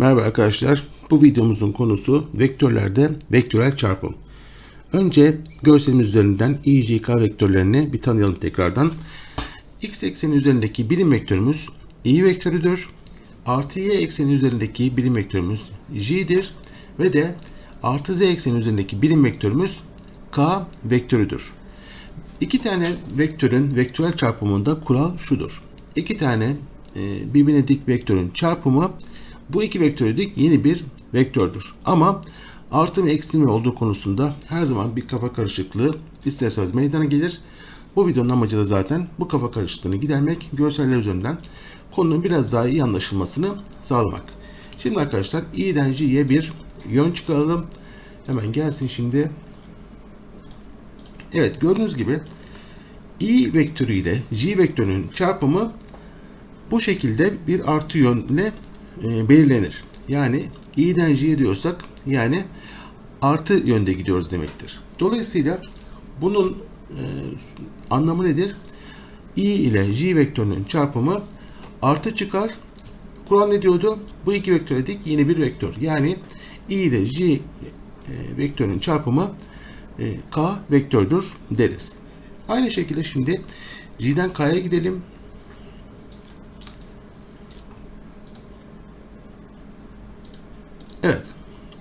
Merhaba arkadaşlar. Bu videomuzun konusu vektörlerde vektörel çarpım. Önce görselimiz üzerinden i, j, k vektörlerini bir tanıyalım tekrardan. X ekseni üzerindeki birim vektörümüz i vektörüdür. Artı y ekseni üzerindeki birim vektörümüz j'dir. Ve de artı z ekseni üzerindeki birim vektörümüz k vektörüdür. İki tane vektörün vektörel çarpımında kural şudur. İki tane e, birbirine dik vektörün çarpımı bu iki vektörü dik yeni bir vektördür. Ama artı ve eksi mi olduğu konusunda her zaman bir kafa karışıklığı isterseniz meydana gelir. Bu videonun amacı da zaten bu kafa karışıklığını gidermek, görseller üzerinden konunun biraz daha iyi anlaşılmasını sağlamak. Şimdi arkadaşlar i'den j'ye bir yön çıkaralım. Hemen gelsin şimdi. Evet gördüğünüz gibi i vektörü ile j vektörünün çarpımı bu şekilde bir artı yönle e, belirlenir. Yani i'den j'ye diyorsak yani artı yönde gidiyoruz demektir. Dolayısıyla bunun e, anlamı nedir? i ile j vektörünün çarpımı artı çıkar. Kural ne diyordu? Bu iki vektöre dik yeni bir vektör. Yani i ile j e, vektörünün çarpımı e, k vektördür deriz. Aynı şekilde şimdi j'den k'ya gidelim. Evet.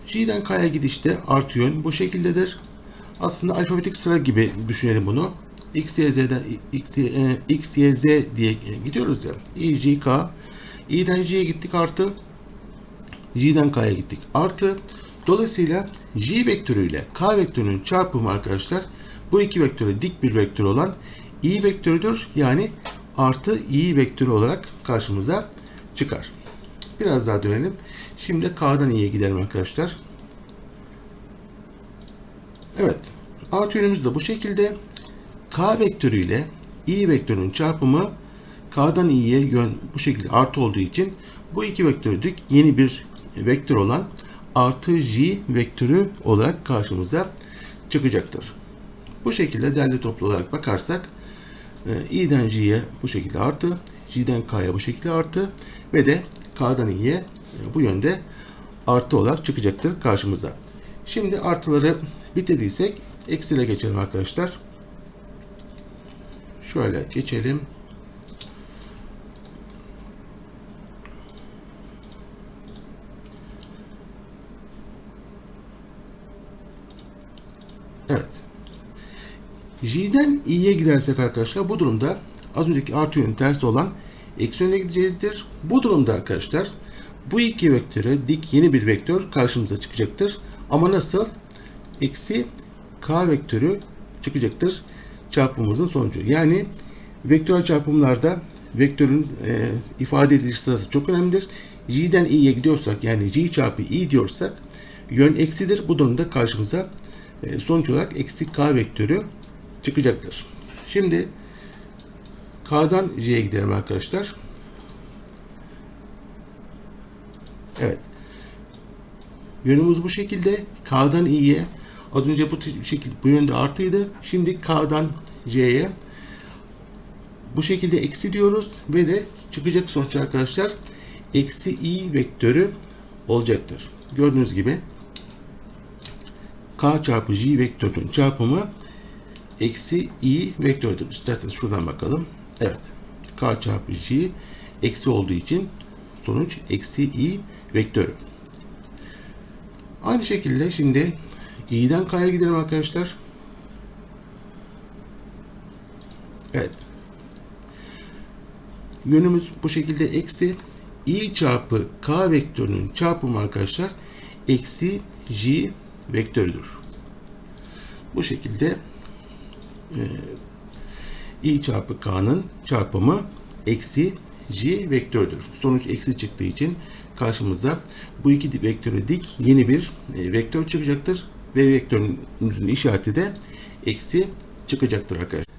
J'den K'ya gidişte artı yön bu şekildedir. Aslında alfabetik sıra gibi düşünelim bunu. X, Y, Z'den X, Y, e, X, Y, Z diye gidiyoruz ya. I, J, K. İ'den J'ye gittik artı. J'den K'ya gittik artı. Dolayısıyla J vektörü ile K vektörünün çarpımı arkadaşlar bu iki vektöre dik bir vektör olan i vektörüdür. Yani artı i vektörü olarak karşımıza çıkar. Biraz daha dönelim. Şimdi K'dan i'ye gidelim arkadaşlar. Evet. Artı yönümüz de bu şekilde. K vektörü ile i vektörünün çarpımı K'dan i'ye yön bu şekilde artı olduğu için bu iki vektörlük yeni bir vektör olan artı j vektörü olarak karşımıza çıkacaktır. Bu şekilde derli toplu olarak bakarsak e, i'den j'ye bu şekilde artı, j'den k'ya bu şekilde artı ve de k'dan i'ye e, bu yönde artı olarak çıkacaktır karşımıza. Şimdi artıları bitirdiysek eksiyle geçelim arkadaşlar. Şöyle geçelim. Evet. J'den i'ye gidersek arkadaşlar bu durumda az önceki artı yönün tersi olan eksi yöne gideceğizdir. Bu durumda arkadaşlar bu iki vektöre dik yeni bir vektör karşımıza çıkacaktır. Ama nasıl? Eksi k vektörü çıkacaktır çarpımımızın sonucu. Yani vektörel çarpımlarda vektörün e, ifade ediliş sırası çok önemlidir. J'den i'ye gidiyorsak yani J çarpı i diyorsak yön eksidir. Bu durumda karşımıza e, sonuç olarak eksi k vektörü çıkacaktır. Şimdi K'dan J'ye gidelim arkadaşlar. Evet. Yönümüz bu şekilde. K'dan i'ye az önce bu şekilde bu yönde artıydı. Şimdi K'dan C'ye bu şekilde eksi diyoruz ve de çıkacak sonuç arkadaşlar eksi i vektörü olacaktır. Gördüğünüz gibi k çarpı j vektörünün çarpımı eksi i vektördür. İsterseniz şuradan bakalım. Evet. k çarpı j eksi olduğu için sonuç eksi i vektörü. Aynı şekilde şimdi i'den k'ya gidelim arkadaşlar. Evet. Yönümüz bu şekilde eksi i çarpı k vektörünün çarpımı arkadaşlar eksi j vektörüdür. Bu şekilde e, i çarpı k'nın çarpımı eksi j vektörüdür. Sonuç eksi çıktığı için karşımıza bu iki vektöre dik yeni bir e, vektör çıkacaktır. Ve vektörümüzün işareti de eksi çıkacaktır arkadaşlar.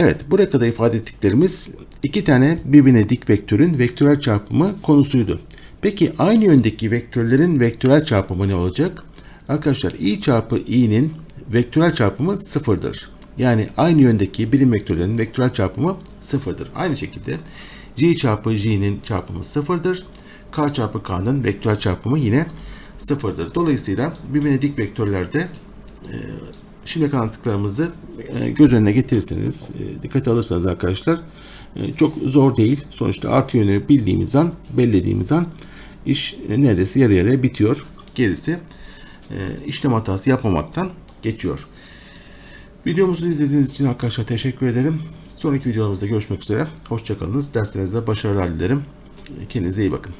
Evet buraya kadar ifade ettiklerimiz iki tane birbirine dik vektörün vektörel çarpımı konusuydu. Peki aynı yöndeki vektörlerin vektörel çarpımı ne olacak? Arkadaşlar i çarpı i'nin vektörel çarpımı sıfırdır. Yani aynı yöndeki birim vektörlerin vektörel çarpımı sıfırdır. Aynı şekilde j çarpı j'nin çarpımı sıfırdır. K çarpı K'nın vektörel çarpımı yine sıfırdır. Dolayısıyla birbirine dik vektörlerde e, kadar anlattıklarımızı e, göz önüne getirirseniz, e, dikkate alırsanız arkadaşlar e, çok zor değil. Sonuçta artı yönü bildiğimiz an, bellediğimiz an iş e, neredeyse yarı yarıya bitiyor. Gerisi e, işlem hatası yapmamaktan geçiyor. Videomuzu izlediğiniz için arkadaşlar teşekkür ederim. Sonraki videolarımızda görüşmek üzere. Hoşçakalınız. Derslerinizde başarılar dilerim. Kendinize iyi bakın.